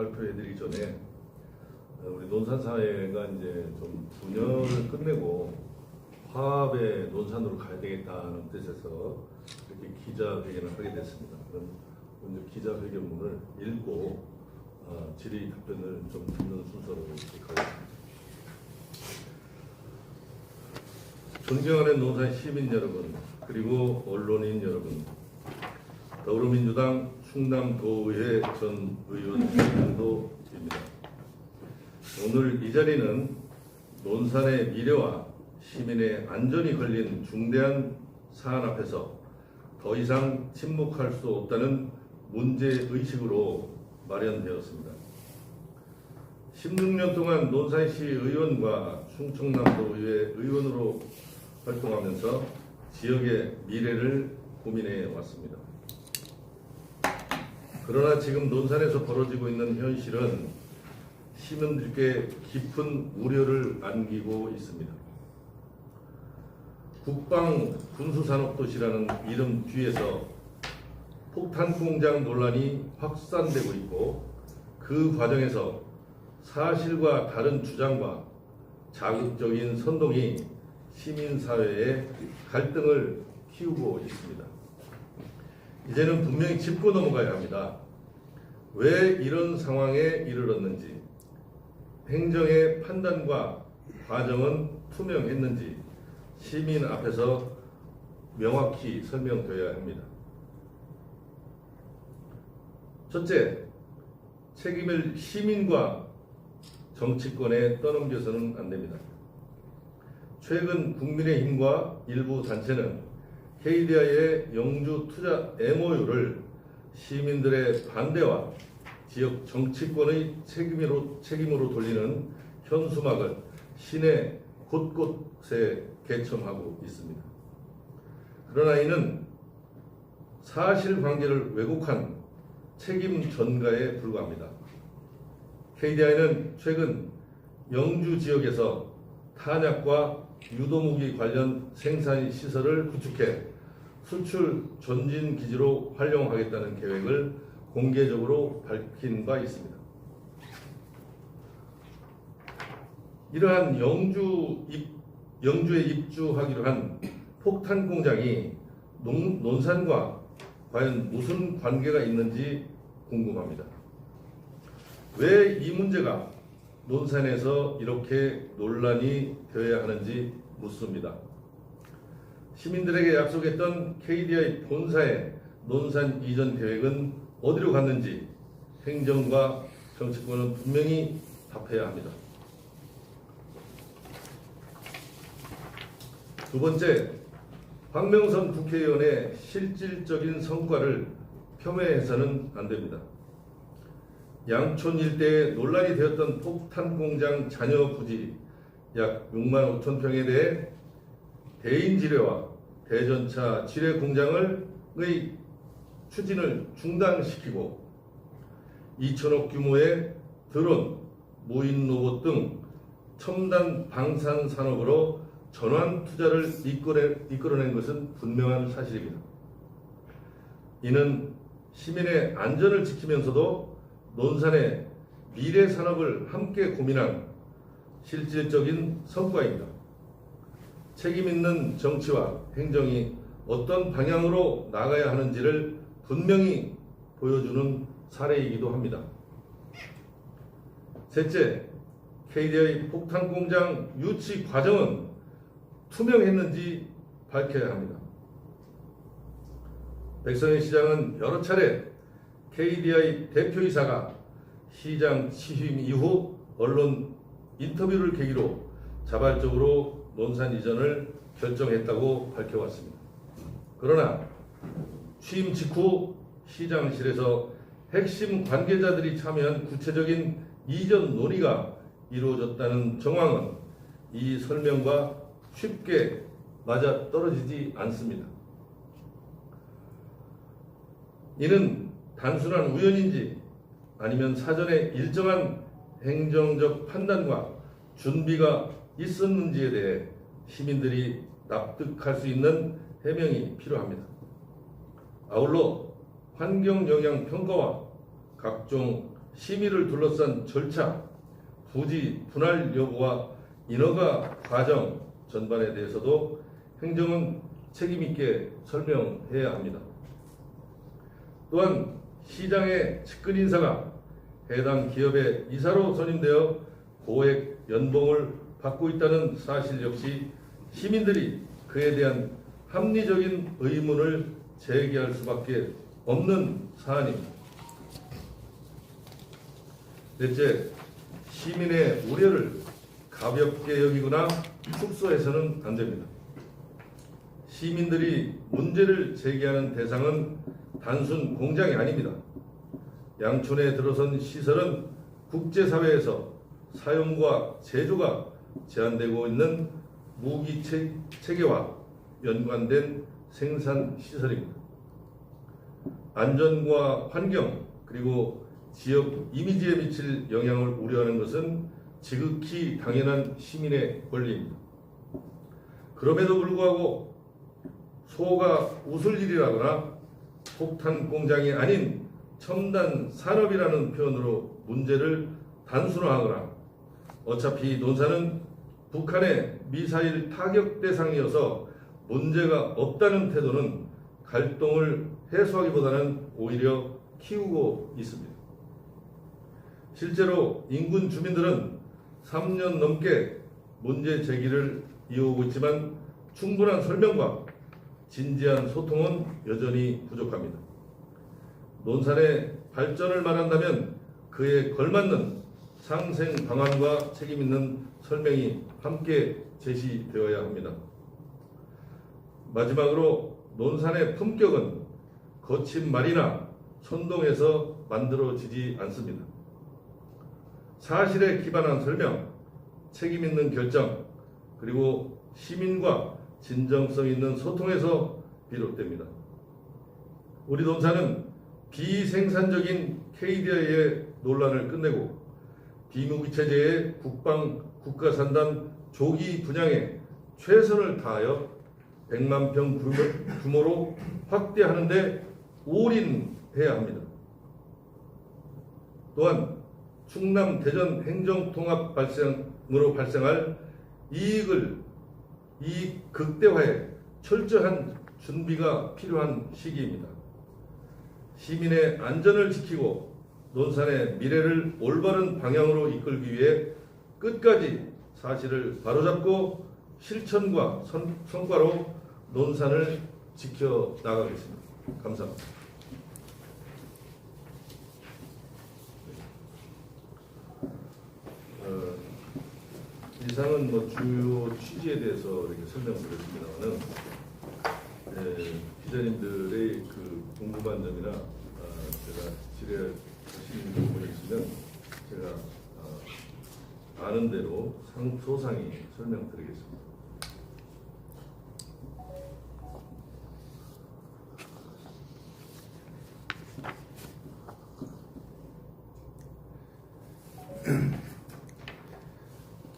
발표해드리기 전에 어, 우리 논산사회가 이제 좀 분열을 끝내고 화합의 논산으로 가야 되겠다는 뜻에서 이렇게 기자회견을 하게 됐습니다. 그럼 먼저 기자회견문을 읽고 어, 질의 답변을 좀 듣는 순서로 가겠습니다. 존경하는 논산 시민 여러분 그리고 언론인 여러분 더불어민주당 충남도의회 전 의원 김영도입니다. 오늘 이 자리는 논산의 미래와 시민의 안전이 걸린 중대한 사안 앞에서 더 이상 침묵할 수 없다는 문제 의식으로 마련되었습니다. 16년 동안 논산시 의원과 충청남도 의회 의원으로 활동하면서 지역의 미래를 고민해 왔습니다. 그러나 지금 논산에서 벌어지고 있는 현실은 시민들께 깊은 우려를 안기고 있습니다. 국방 군수산업도시라는 이름 뒤에서 폭탄 공장 논란이 확산되고 있고 그 과정에서 사실과 다른 주장과 자극적인 선동이 시민사회에 갈등을 키우고 있습니다. 이제는 분명히 짚고 넘어가야 합니다. 왜 이런 상황에 이르렀는지, 행정의 판단과 과정은 투명했는지 시민 앞에서 명확히 설명되어야 합니다. 첫째, 책임을 시민과 정치권에 떠넘겨서는 안 됩니다. 최근 국민의힘과 일부 단체는 KDI의 영주 투자 MOU를 시민들의 반대와 지역 정치권의 책임으로, 책임으로 돌리는 현수막을 시내 곳곳에 개첨하고 있습니다. 그러나 이는 사실관계를 왜곡한 책임 전가에 불과합니다. KDI는 최근 영주 지역에서 탄약과 유도무기 관련 생산 시설을 구축해 수출 전진 기지로 활용하겠다는 계획을 공개적으로 밝힌 바 있습니다. 이러한 영주 입, 영주에 입주하기로 한 폭탄 공장이 농, 논산과 과연 무슨 관계가 있는지 궁금합니다. 왜 이 문제가 논산에서 이렇게 논란이 되어야 하는지 묻습니다. 시민들에게 약속했던 KDI 본사의 논산 이전 계획은 어디로 갔는지 행정과 정치권은 분명히 답해야 합니다. 두 번째, 황명선 국회의원의 실질적인 성과를 폄훼해서는 안 됩니다. 양촌 일대에 논란이 되었던 폭탄 공장 잔여 부지 약 6만 5천 평에 대해 대인 지뢰와 대전차 지뢰 공장을 의 추진을 중단시키고 2천억 규모의 드론, 무인 로봇 등 첨단 방산 산업으로 전환 투자를 이끌어, 이끌어낸 것은 분명한 사실입니다. 이는 시민의 안전을 지키면서도 논산의 미래 산업을 함께 고민한 실질적인 성과입니다. 책임 있는 정치와 행정이 어떤 방향으로 나가야 하는지를 분명히 보여주는 사례이기도 합니다. 셋째, KDI 폭탄 공장 유치 과정은 투명했는지 밝혀야 합니다. 백선희 시장은 여러 차례 KDI 대표이사가 시장 취임 이후 언론 인터뷰를 계기로 자발적으로 논산 이전을 결정했다고 밝혀왔습니다. 그러나 취임 직후 시장실에서 핵심 관계자들이 참여한 구체적인 이전 논의가 이루어졌다는 정황은 이 설명과 쉽게 맞아 떨어지지 않습니다. 이는 단순한 우연인지 아니면 사전에 일정한 행정적 판단과 준비가 있었는지에 대해 시민들이 납득할 수 있는 해명이 필요합니다. 아울러 환경 영향 평가와 각종 심의를 둘러싼 절차, 부지 분할 여부와 인허가 과정 전반에 대해서도 행정은 책임 있게 설명해야 합니다. 또한 시장의 측근 인사가 해당 기업의 이사로 선임되어 고액 연봉을 받고 있다는 사실 역시 시민들이 그에 대한 합리적인 의문을 제기할 수밖에 없는 사안입니다. 넷째, 시민의 우려를 가볍게 여기거나 축소해서는 안 됩니다. 시민들이 문제를 제기하는 대상은 단순 공장이 아닙니다. 양촌에 들어선 시설은 국제사회에서 사용과 제조가 제한되고 있는 무기 체- 체계와 연관된 생산 시설입니다. 안전과 환경 그리고 지역 이미지에 미칠 영향을 우려하는 것은 지극히 당연한 시민의 권리입니다. 그럼에도 불구하고 소가 웃을 일이라거나 폭탄 공장이 아닌 첨단 산업이라는 표현으로 문제를 단순화하거나 어차피 논산은 북한의 미사일 타격 대상이어서 문제가 없다는 태도는 갈등을 해소하기보다는 오히려 키우고 있습니다. 실제로 인근 주민들은 3년 넘게 문제 제기를 이어오고 있지만 충분한 설명과 진지한 소통은 여전히 부족합니다. 논산의 발전을 말한다면 그에 걸맞는 상생 방안과 책임 있는 설명이 함께 제시되어야 합니다. 마지막으로 논산의 품격은 거친 말이나 선동해서 만들어지지 않습니다. 사실에 기반한 설명, 책임 있는 결정, 그리고 시민과 진정성 있는 소통에서 비롯됩니다. 우리 논사는 비생산적인 KDI의 논란을 끝내고 비무기 체제의 국방 국가산단 조기 분양에 최선을 다하여 100만 평 규모- 규모로 확대하는데 올인해야 합니다. 또한 충남 대전 행정통합 발생으로 발생할 이익을 이익 극대화에 철저한 준비가 필요한 시기입니다. 시민의 안전을 지키고 논산의 미래를 올바른 방향으로 이끌기 위해 끝까지 사실을 바로잡고 실천과 선- 성과로 논산을 지켜 나가겠습니다. 감사합니다. 어, 이상은 뭐 주요 취지에 대해서 이렇게 설명드렸습니다만은 예, 기자님들의 그 궁금한 점이나 아, 제가 질의하시는 부분이 있으면 제가 아, 아는 대로 상, 소상히 설명드리겠습니다.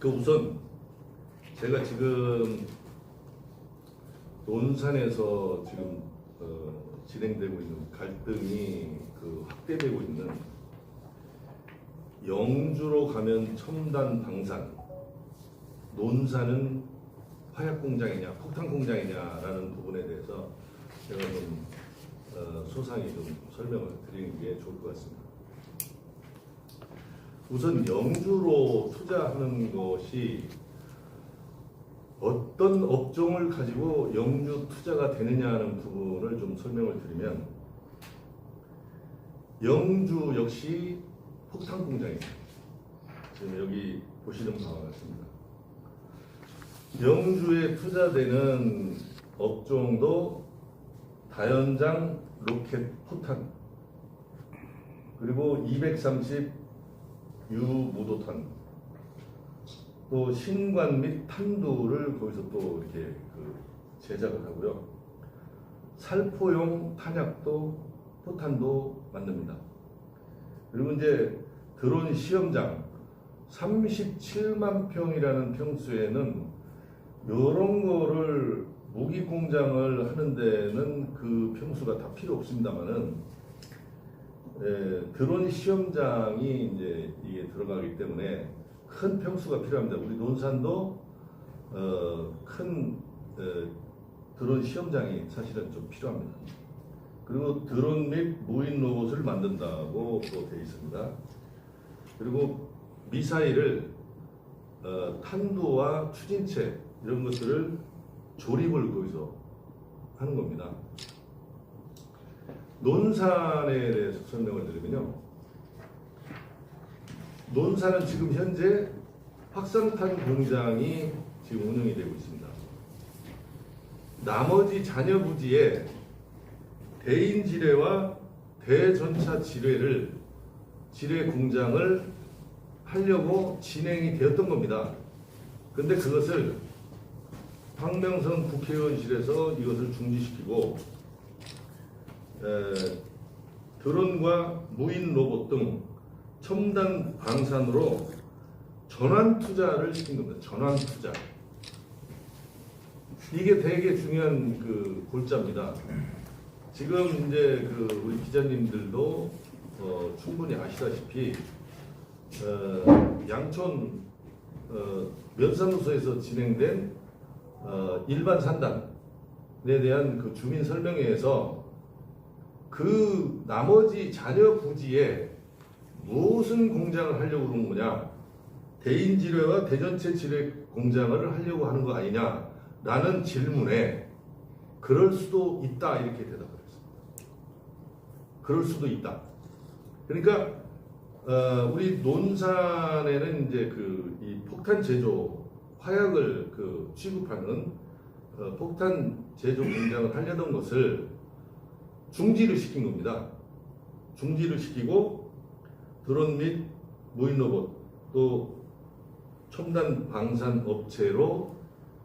그 우선 제가 지금 논산에서 지금 어, 진행되고 있는 갈등이 그 확대되고 있는 영주로 가면 첨단 방산, 논산은 화약 공장이냐 폭탄 공장이냐라는 부분에 대해서 제가 좀 어, 소상히 좀 설명을 드리는 게 좋을 것 같습니다. 우선 영주로 투자하는 것이 어떤 업종을 가지고 영주 투자가 되느냐는 부분을 좀 설명을 드리면 영주 역시 폭탄 공장입니다. 지금 여기 보시는 바와 같습니다. 영주에 투자되는 업종도 다연장 로켓 포탄 그리고 230 유무도탄 또 신관 및 탄두를 거기서 또 이렇게 그 제작을 하고요. 살포용 탄약도 포탄도 만듭니다. 그리고 이제 드론 시험장 37만 평이라는 평수에는 이런 거를 무기 공장을 하는 데는 그 평수가 다 필요 없습니다만은 에, 드론 시험장이 이제 이게 들어가기 때문에 큰 평수가 필요합니다. 우리 논산도 어, 큰 에, 드론 시험장이 사실은 좀 필요합니다. 그리고 드론 및 무인 로봇을 만든다고 또 되어 있습니다. 그리고 미사일을 어, 탄도와 추진체 이런 것들을 조립을 거기서 하는 겁니다. 논산에 대해서 설명을 드리면요. 논산은 지금 현재 확산탄 공장이 지금 운영이 되고 있습니다. 나머지 잔여 부지에 대인 지뢰와 대전차 지뢰를 지뢰 공장을 하려고 진행이 되었던 겁니다. 근데 그것을 황명선 국회의원실에서 이것을 중지시키고 에, 드론과 무인 로봇 등 첨단 방산으로 전환 투자를 시킨 겁니다. 전환 투자. 이게 되게 중요한 그 골자입니다. 지금 이제 그 우리 기자님들도 어, 충분히 아시다시피 어, 양촌 어, 면사무소에서 진행된 어, 일반 산단에 대한 그 주민 설명회에서 그 나머지 잔여 부지에 무슨 공장을 하려고 그러는 거냐 대인 지뢰와 대전체 지뢰 공장을 하려고 하는 거 아니냐 라는 질문에 그럴 수도 있다 이렇게 대답을 했습니다. 그럴 수도 있다. 그러니까 어, 우리 논산에는 이제 그 이 폭탄 제조 화약을 그 취급하는 어, 폭탄 제조 공장을 하려던 것을 중지를 시킨 겁니다. 중지를 시키고 드론 및 무인 로봇 또 첨단 방산 업체로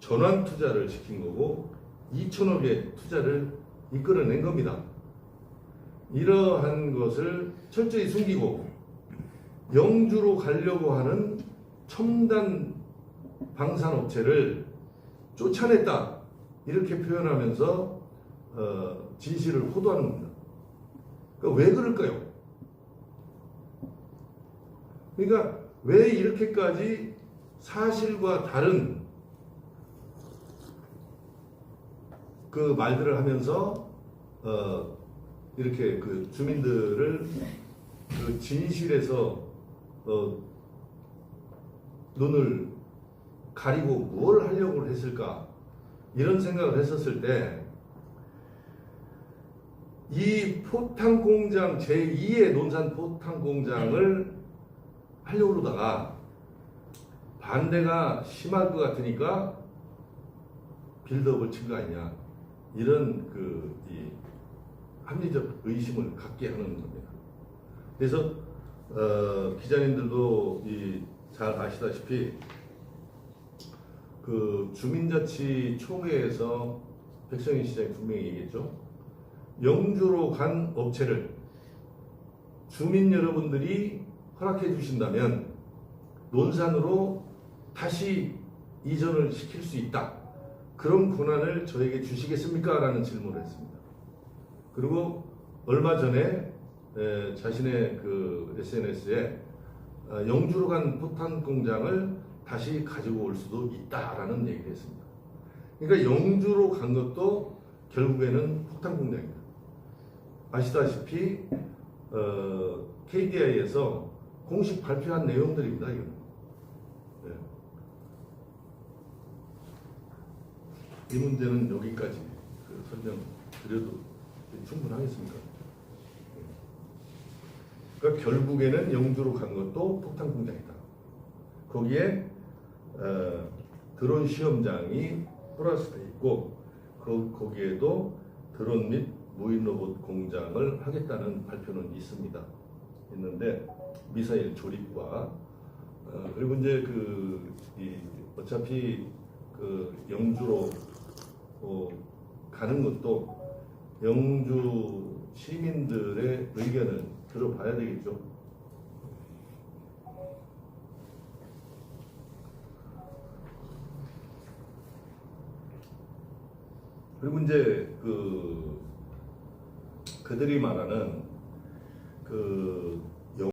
전환 투자를 시킨 거고 2천억의 투자를 이끌어낸 겁니다. 이러한 것을 철저히 숨기고 영주로 가려고 하는 첨단 방산 업체를 쫓아냈다 이렇게 표현하면서 어, 진실을 호도하는 겁니다. 그러니까 왜 그럴까요? 그러니까 왜 이렇게까지 사실과 다른 그 말들을 하면서 어, 이렇게 그 주민들을 그 진실에서 어, 눈을 가리고 뭘 하려고 했을까 이런 생각을 했었을 때 이 포탄 공장 제2의 논산 포탄 공장을 하려고 그러다가 반대가 심할 것 같으니까 빌드업을 친 거 아니냐 이런 그이 합리적 의심을 갖게 하는 겁니다. 그래서 어, 기자님들도 이잘 아시다시피 그 주민자치 총회에서 백성희 시장이 분명히 얘기했죠. 영주로 간 업체를 주민 여러분들이 허락해 주신다면 논산으로 다시 이전을 시킬 수 있다. 그런 권한을 저에게 주시겠습니까? 라는 질문을 했습니다. 그리고 얼마 전에 에, 자신의 그 SNS에 어, 영주로 간 포탄 공장을 다시 가지고 올 수도 있다라는 얘기를 했습니다. 그러니까 영주로 간 것도 결국에는 폭탄 공장입니다. 아시다시피 어, KDI에서 공식 발표한 내용들입니다. 이건. 네. 이 문제는 여기까지 그 설명 드려도 충분하겠습니까? 그러니까 결국에는 영주로 간 것도 폭탄 공장이다. 거기에 어, 드론 시험장이 플러스돼 있고 그, 거기에도 드론 및 무인 로봇 공장을 하겠다는 발표는 있습니다. 있는데 미사일 조립과 어, 그리고 이제 그 이, 어차피 그 영주로 어, 가는 것도 영주 시민들의 의견을 들어봐야 되겠죠. 그리고 이제 그 그들이 말하는 그